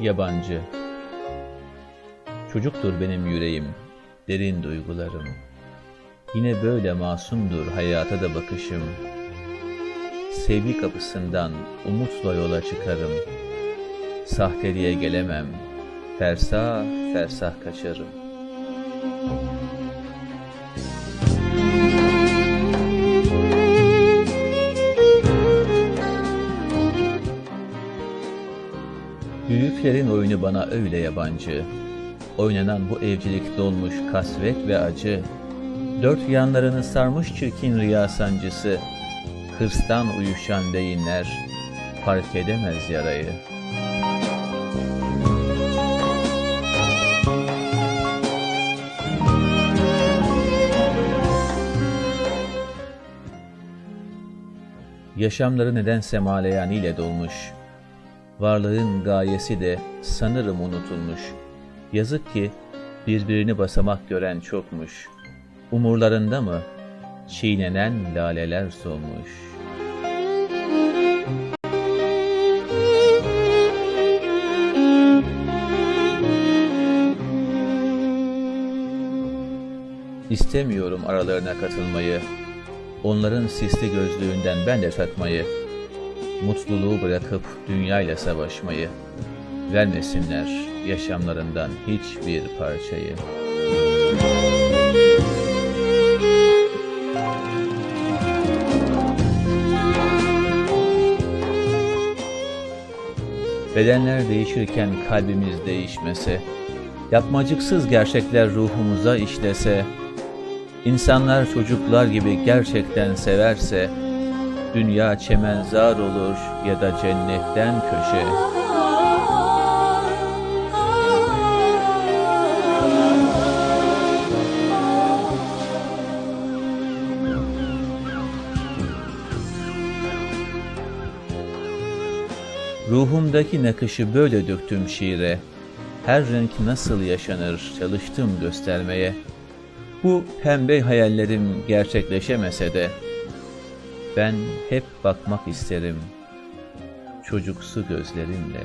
Yabancı Çocuktur benim yüreğim, derin duygularım. Yine böyle masumdur hayata da bakışım. Sevgi kapısından umutla yola çıkarım. Sahteliğe gelemem, fersah fersah kaçarım. Büyüklerin oyunu bana öyle yabancı. Oynanan bu evcilik dolmuş kasvet ve acı. Dört yanlarını sarmış çirkin rüya sancısı. Hırstan uyuşan beyinler fark edemez yarayı. Yaşamları nedense maleyaniyle dolmuş. Varlığın gayesi de sanırım unutulmuş. Yazık ki birbirini basamak gören çokmuş. Umurlarında mı çiğnenen laleler solmuş. İstemiyorum aralarına katılmayı. Onların sisli gözlüğünden ben de takmayı. Mutluluğu bırakıp dünyayla savaşmayı. Vermesinler yaşamlarından hiçbir parçayı. Bedenler değişirken kalbimiz değişmese, yapmacıksız gerçekler ruhumuza işlese, insanlar çocuklar gibi gerçekten severse, dünya çemenzar olur ya da cennetten köşe. Ruhumdaki nakışı böyle döktüm şiire. Her renk nasıl yaşanır çalıştım göstermeye. Bu pembe hayallerim gerçekleşemese de ben hep bakmak isterim çocuksu gözlerimle.